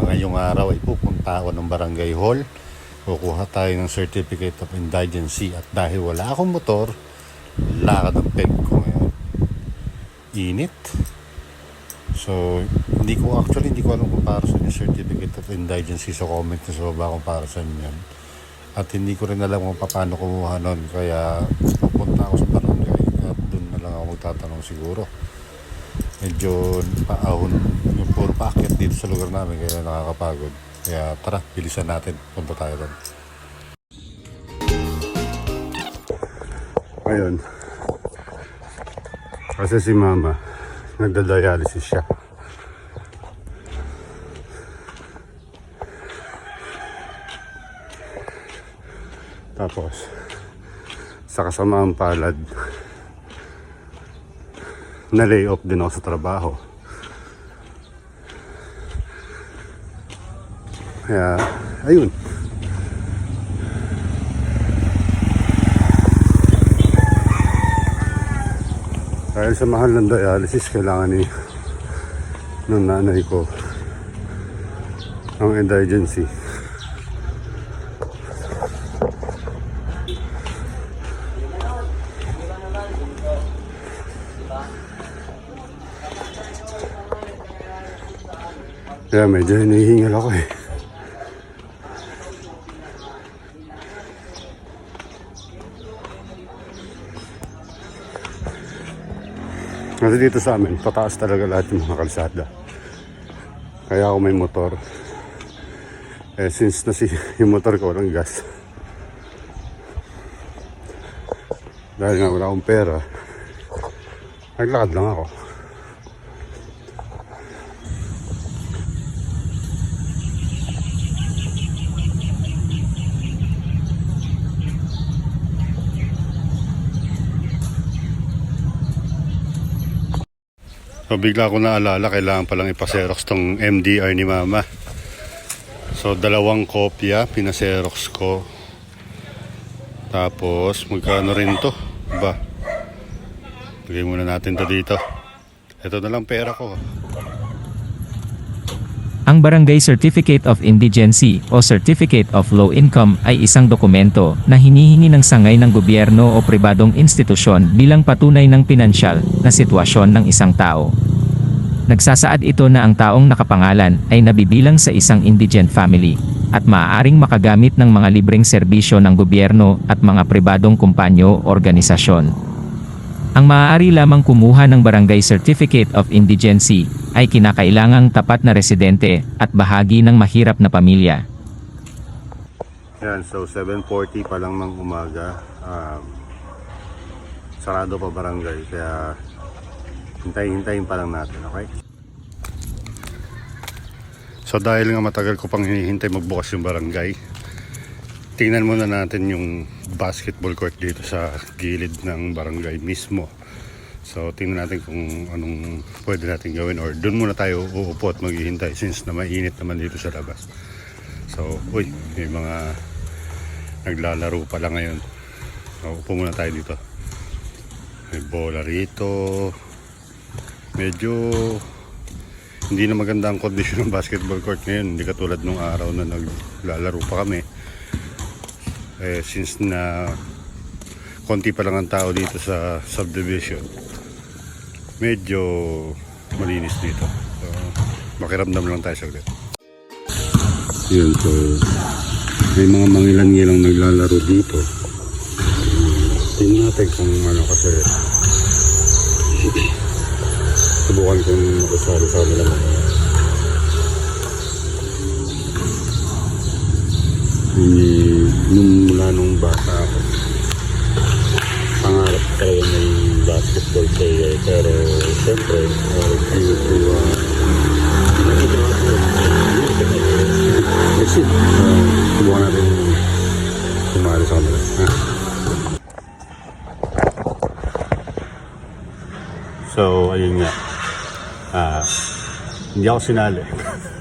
Ngayong araw ay pupunta ako ng barangay hall. Kukuha tayo ng certificate of indigency at dahil wala akong motor, lakad ang peg ko ngayon. Init. So, hindi ko actually hindi ko alam kung para saan yung certificate of indigency sa comment na sa baba kung para saan yan. At hindi ko rin alam kung paano kumuha nun. Kaya pupunta ako sa barangay at doon na lang ako magtatanong siguro. Medyo paahon puro paakyat dito sa lugar namin kaya nakakapagod. Kaya tara, bilisan natin. Punta tayo doon. Ayun. Kasi si mama, nagda-dialysis siya. Tapos, sa kasamaang palad, na lay off din ako sa trabaho. Kaya, ayun. Dahil sa mahal ng dialysis, kailangan ni ng nanay ko ang indigency. Kaya medyo hinihingal ako eh. Kasi dito sa amin, pataas talaga lahat yung mga kalsada. Kaya ako may motor. Eh, since na si yung motor ko walang gas. Dahil nga wala akong pera, naglakad lang ako. So bigla ko naalala, kailangan palang ipaserox tong MDR ni Mama. So dalawang kopya, pinaserox ko. Tapos magkano rin to? Ba? Lagay muna natin to dito. Ito na lang pera ko. Ang Barangay Certificate of Indigency o Certificate of Low Income ay isang dokumento na hinihingi ng sangay ng gobyerno o pribadong institusyon bilang patunay ng pinansyal na sitwasyon ng isang tao. Nagsasaad ito na ang taong nakapangalan ay nabibilang sa isang indigent family at maaaring makagamit ng mga libreng serbisyo ng gobyerno at mga pribadong kumpanyo organisasyon. Ang maaari lamang kumuha ng Barangay Certificate of Indigency ay kinakailangang tapat na residente at bahagi ng mahirap na pamilya. Yan, so 7.40 pa lang ng umaga. Um, sarado pa barangay, kaya hintayin-hintayin pa lang natin, okay? So dahil nga matagal ko pang hinihintay magbukas yung barangay, tingnan muna natin yung basketball court dito sa gilid ng barangay mismo. So tingnan natin kung anong pwede natin gawin or doon muna tayo uupo at maghihintay since na mainit naman dito sa labas. So, uy, may mga naglalaro pala ngayon. So, upo muna tayo dito. May bola rito. Medyo hindi na maganda ang kondisyon ng basketball court ngayon. Hindi katulad nung araw na naglalaro pa kami. Eh, since na konti pa lang ang tao dito sa subdivision, medyo malinis dito. So, makiramdam lang tayo saglit. Yun, so may mga mangilan-ngilang naglalaro dito. Tingnan natin kung ano kasi subukan kong makasali-sali lang. Hindi, nung mula nung bata ako, pangarap talaga may basketball player. Pero, siyempre, uh, due to uh, Let's see. Uh, subukan natin sumali sa kanila. Ha? So, ayun nga. Ah, hindi ako sinali.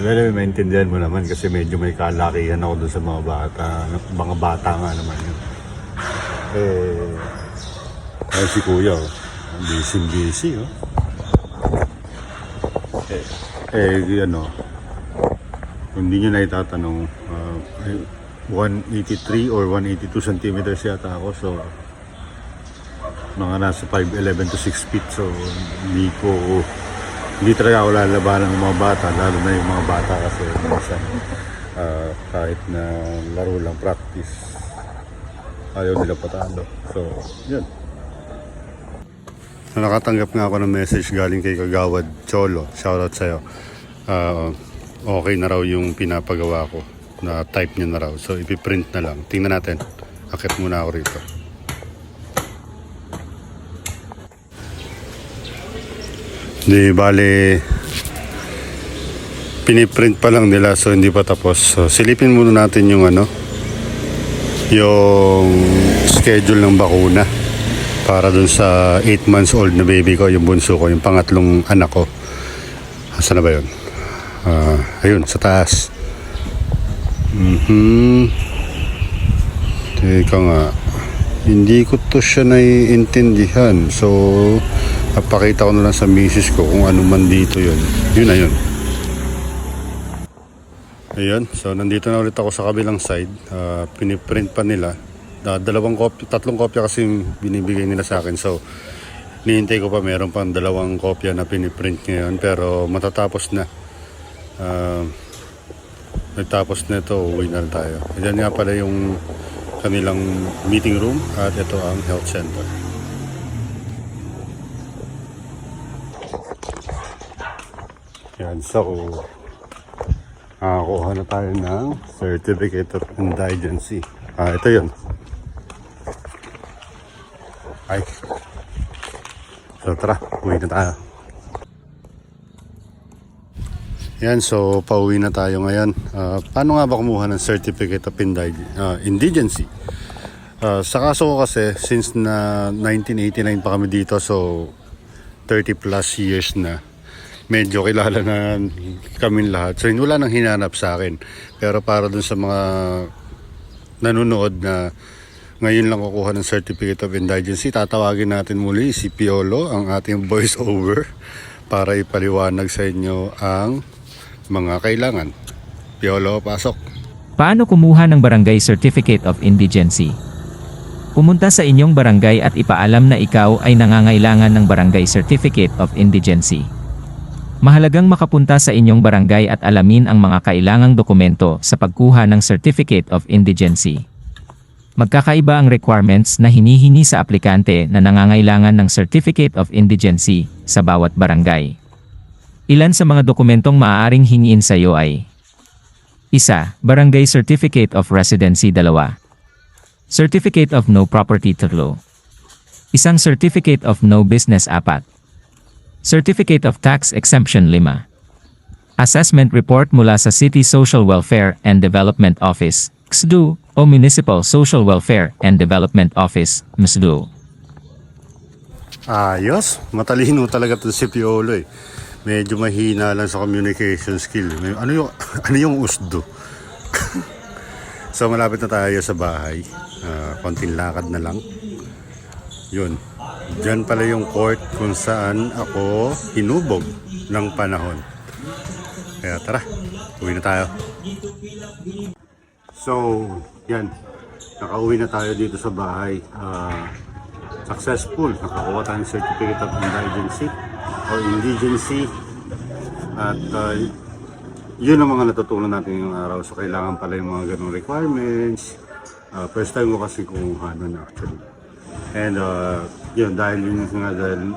Well, maintindihan mo naman kasi medyo may kalakihan ako dun sa mga bata. Mga bata nga naman yun. Eh, ay si Kuya, oh. busy busy, oh. Eh, eh ano, hindi nyo na itatanong, ah, ay, 183 or 182 centimeters yata ako. So, mga nasa 5'11 to 6 feet. So, hindi ko, hindi talaga ako lalabanan ng mga bata, lalo na yung mga bata kasi minsan, ah, kahit na laro lang practice, ayaw nila patalo. So, yun. Nakatanggap nga ako ng message galing kay Kagawad Cholo. Shoutout sa'yo. Ah, okay na raw yung pinapagawa ko. Na type niya na raw. So, ipiprint na lang. Tingnan natin. Akit muna ako rito. Di bale piniprint pa lang nila so hindi pa tapos. So, silipin muna natin yung ano yung schedule ng bakuna para dun sa 8 months old na baby ko, yung bunso ko, yung pangatlong anak ko. Asa na ba yun? Ah, ayun, sa taas. Mhm. Teka nga. Hindi ko to siya naiintindihan. So, papakita ko na lang sa misis ko kung ano man dito yun. Yun na yun. Ayan, so nandito na ulit ako sa kabilang side. Ah, piniprint pa nila. Ah, dalawang kopya, tatlong kopya kasi binibigay nila sa akin. So, nihintay ko pa meron pang dalawang kopya na piniprint ngayon. Pero matatapos na. Ah, nagtapos na ito, uwi na tayo. Ayan nga pala yung kanilang meeting room at ito ang health center. Yan, so Nakakuha na tayo ng Certificate of Indigency. Ah, ito yun. Ay. So tara, uwi na tayo. Yan, so pauwi na tayo ngayon. Ah, paano nga ba kumuha ng Certificate of Indig- ah, Indigency? Ah, sa kaso ko kasi, since na 1989 pa kami dito, so 30 plus years na medyo kilala na kami lahat. So, wala nang hinanap sa akin. Pero para dun sa mga nanonood na ngayon lang kukuha ng Certificate of Indigency, tatawagin natin muli si Piolo, ang ating voice over, para ipaliwanag sa inyo ang mga kailangan. Piolo, pasok. Paano kumuha ng Barangay Certificate of Indigency? Pumunta sa inyong barangay at ipaalam na ikaw ay nangangailangan ng Barangay Certificate of Indigency. Mahalagang makapunta sa inyong barangay at alamin ang mga kailangang dokumento sa pagkuha ng Certificate of Indigency. Magkakaiba ang requirements na hinihingi sa aplikante na nangangailangan ng Certificate of Indigency sa bawat barangay. Ilan sa mga dokumentong maaaring hingiin sa iyo ay isa, Barangay Certificate of Residency 2. Certificate of No Property 3. Isang Certificate of No Business 4. Certificate of Tax Exemption 5. Assessment Report mula sa City Social Welfare and Development Office, XDU, o Municipal Social Welfare and Development Office, MSDU. Ayos, matalino talaga to si Piolo eh. Medyo mahina lang sa communication skill. Ano yung, ano yung usdo? so malapit na tayo sa bahay. Ah, konting lakad na lang. Yun. Diyan pala yung court kung saan ako hinubog ng panahon. Kaya tara, uwi na tayo. So, yan. Nakauwi na tayo dito sa bahay. Ah, successful. Nakakuha tayong Certificate of Indigency or Indigency. At uh, yun ang mga natutunan natin ngayong araw. So, kailangan pala yung mga ganong requirements. Ah, first time ko kasi kumuha nun actually. And uh, yun, dahil yun nga dahil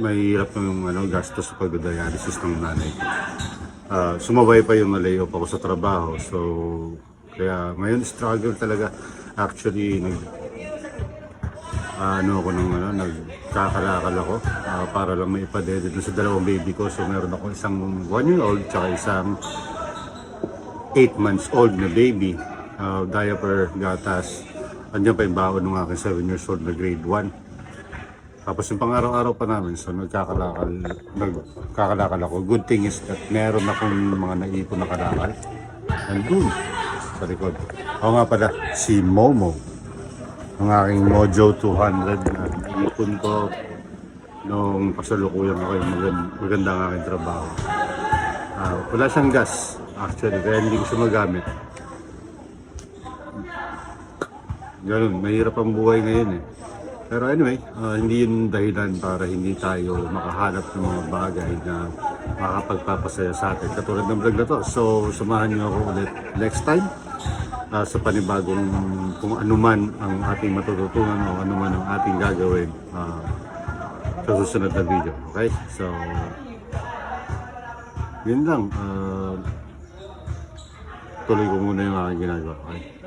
mahirap yung ano, gastos sa pagdadialysis ng nanay ko. Ah, sumabay pa yung na-layoff ako sa trabaho. So, kaya ngayon struggle talaga. Actually, nag, ano ako nung ano, nagkakalakal ako ah, para lang may ipadede dun sa dalawang baby ko. So meron ako isang 1 year old tsaka isang 8 months old na baby. Ah, diaper, gatas. Andiyan pa yung baon ng aking 7 years old na grade 1. Tapos yung pang-araw-araw pa namin, so nagkakalakal, nagkakalakal ako. Good thing is that meron akong mga naipon na kalakal. Nandun, sa likod. Ako nga pala, si Momo ang aking Mojo 200 na ipon ko nung kasalukuyan ako yung maganda, maganda ang aking trabaho. Ah, wala siyang gas, actually, kaya hindi ko siya magamit. Ganun, mahirap ang buhay ngayon eh. Pero anyway, ah, hindi yun dahilan para hindi tayo makahanap ng mga bagay na makakapagpapasaya sa atin. Katulad ng vlog na to. So, samahan niyo ako ulit next time ah, sa panibagong kung ano man ang ating matututunan o ano man ang ating gagawin ah, sa susunod na video. Okay? So, yun lang. Ah, tuloy ko muna yung aking ginagawa. Okay?